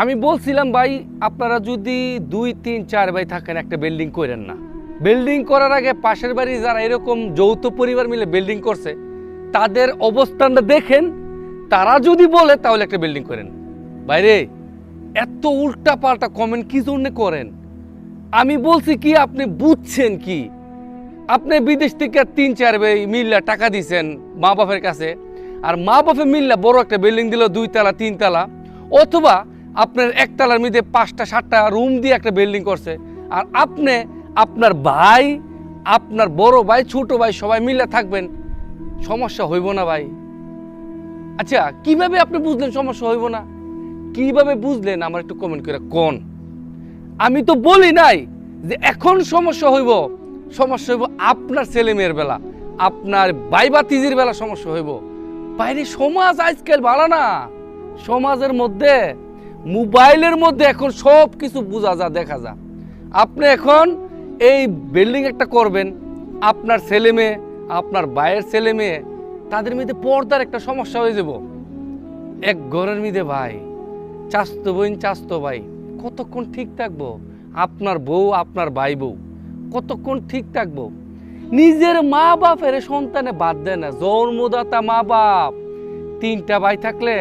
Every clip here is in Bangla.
আমি বলছিলাম, ভাই, আপনারা যদি দুই, তিন, চার ভাই থাকেন, একটা বিল্ডিং করেন না। বিল্ডিং করার আগে পাশের বাড়ি যারা এরকম যৌথ পরিবার মিলে বিল্ডিং করছে, তাদের অবস্থানটা দেখেন। তারা যদি বলে, তাহলে একটা বিল্ডিং করেন। বাইরে, এত উল্টা পাল্টা কমেন্ট কি জন্য করেন? আমি বলছি কি, আপনি বুঝছেন কি? আপনি বিদেশ থেকে তিন, চার ভাই মিল্লা টাকা দিছেন মা বাপের কাছে, আর মা বাপে মিল্লা বড় একটা বিল্ডিং দিল, দুই তালা, তিন তালা, অথবা আপনার একতলার মধ্যে পাঁচটা, সাতটা রুম দিয়ে একটা বিল্ডিং করছে। আর আপনি, আপনার ভাই, আপনার বড় ভাই, ছোট ভাই সবাই মিলে থাকবেন। সমস্যা হইব না ভাই। আচ্ছা কীভাবে আপনি বুঝলেন সমস্যা হইব না? কীভাবে বুঝলেন আমার একটু কমেন্ট করে কোন? আমি তো বলি নাই যে এখন সমস্যা হইব। সমস্যা হইব আপনার ছেলে মেয়ের বেলা। আপনার ভাই বাতিজির বেলা সমস্যা হইব। বাইরে সমাজ আজকাল ভালো না। সমাজের মধ্যে মোবাইলের মধ্যে এখন সব কিছু বোঝা যা, দেখা যা। আপনি এখন এই বিল্ডিং একটা করবেন, আপনার ছেলে মেয়ে, আপনার ভাইয়ের ছেলে মেয়ে, তাদের মধ্যে পর্দার একটা সমস্যা হয়ে যাব। এক ঘরের মধ্যে ভাই, চাস্তো বোন, চাস্তো ভাই, কতক্ষণ ঠিক থাকব? আপনার বউ, আপনার ভাই বউ, কতক্ষণ ঠিক থাকব? নিজের মা বাপের সন্তানে বাদ দেয় না, জন্মদাতা মা বাপ তিনটা ভাই থাকলে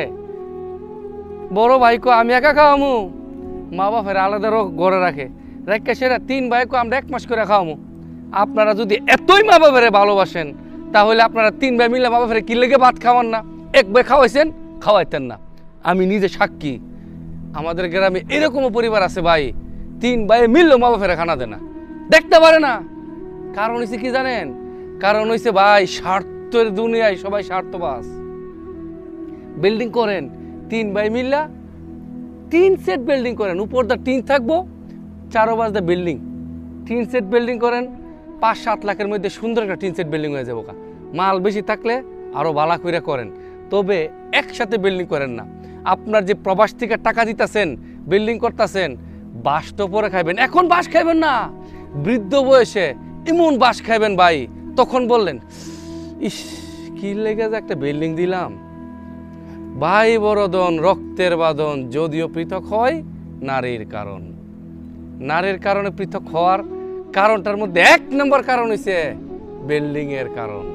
বড় ভাই কো আমি একা খাওয়ামু। মা বাপের আলাদা রক ঘরে রাখে। রেখে সেরা তিন ভাই কো আমরা এক মাস করে খাওয়ামু। আপনারা যদি এতই মা বাপের ভালোবাসেন, তাহলে আপনারা তিন ভাই মিলে মা বাপের কি লেগে ভাত খাওয়ান না? এক ভাই খাওয়াইছেন, খাওয়াইতেন না। আমি নিজে সাক্ষী। আমাদের গ্রামে এরকমও পরিবার আছে ভাই। তিন ভাই মিললেও মা বাপের খানা দেয় না। দেখতে পারে না। কারণ হয়েছে কি জানেন? কারণ হয়েছে ভাই, স্বার্থের দুনিয়ায় সবাই স্বার্থবাস বিল্ডিং করেন তিন ভাই মিল্লা, তিন সেট বিল্ডিং করেন। উপর দা টিন থাকব চারো বাজ দা বিল্ডিং তিন সেট বিল্ডিং করেন, পাঁচ সাত লাখের মধ্যে সুন্দর একটা তিন সেট বিল্ডিং হয়ে যাব কা মাল বেশি থাকলে আরও বালা করে করেন। তবে একসাথে বিল্ডিং করেন না। আপনার যে প্রবাস থেকে টাকা দিতেছেন বিল্ডিং করতেছেন বাস তো পরে খাইবেন। এখন বাস খাইবেন না। বৃদ্ধ বয়সে এমন বাস খাইবেন ভাই। তখন বললেন, ইস, কি লেগে যে একটা বিল্ডিং দিলাম? ভাই বরদন, রক্তের বাদন যদিও পৃথক হয় নারীর কারণ। নারীর কারণে পৃথক হওয়ার কারণটার মধ্যে এক নম্বর কারণ হয়েছে বিল্ডিং এর কারণ।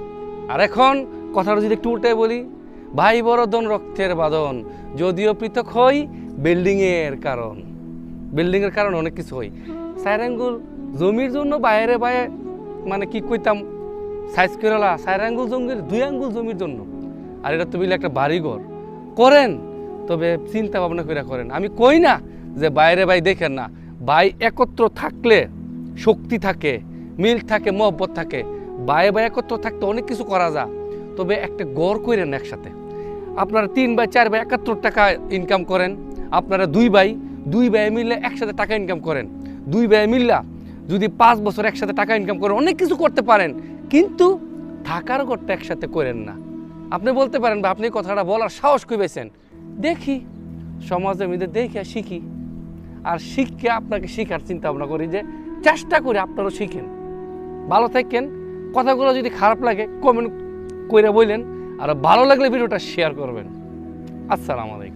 আর এখন কথাটা যদি একটু উল্টে বলি, ভাই বরদন, রক্তের বাদন যদিও পৃথক হই বিল্ডিং এর কারণ। বিল্ডিং এর কারণে অনেক কিছু হয়। চার আঙ্গুল জমির জন্য বাইরে বাইরে মানে কি কইতাম সাইজ করেলা চার আঙ্গুল জমির দুই আঙ্গুল জমির জন্য। আর এটা তো বিলে একটা বাড়িঘর। করেন, তবে চিন্তা ভাবনা করে করেন। আমি কই না যে বাইরে ভাই দেখেন না, ভাই একত্র থাকলে শক্তি থাকে, মিল থাকে, মহব্বত থাকে। ভাই ভাই একত্র থাকতে অনেক কিছু করা যায়, তবে একটা গড় করেন একসাথে। আপনারা তিন ভাই, চার ভাই একাত্তর টাকা ইনকাম করেন, আপনারা দুই ভাই দুই ভাই মিললে একসাথে টাকা ইনকাম করেন। দুই ভাই মিললা যদি পাঁচ বছর একসাথে টাকা ইনকাম করেন অনেক কিছু করতে পারেন, কিন্তু থাকার করতে একসাথে করেন না। আপনি বলতে পারেন বা আপনি কথাটা বলার সাহস কইবেছেন দেখি, সমাজের মধ্যে দেখি আর শিখি। আর শিখকে আপনাকে শিখার চিন্তা ভাবনা করি যে চেষ্টা করে আপনারাও শিখেন। ভালো থাকেন। কথাগুলো যদি খারাপ লাগে কমেন্ট করে বললেন আর ভালো লাগলে ভিডিওটা শেয়ার করবেন। আসসালামু আলাইকুম।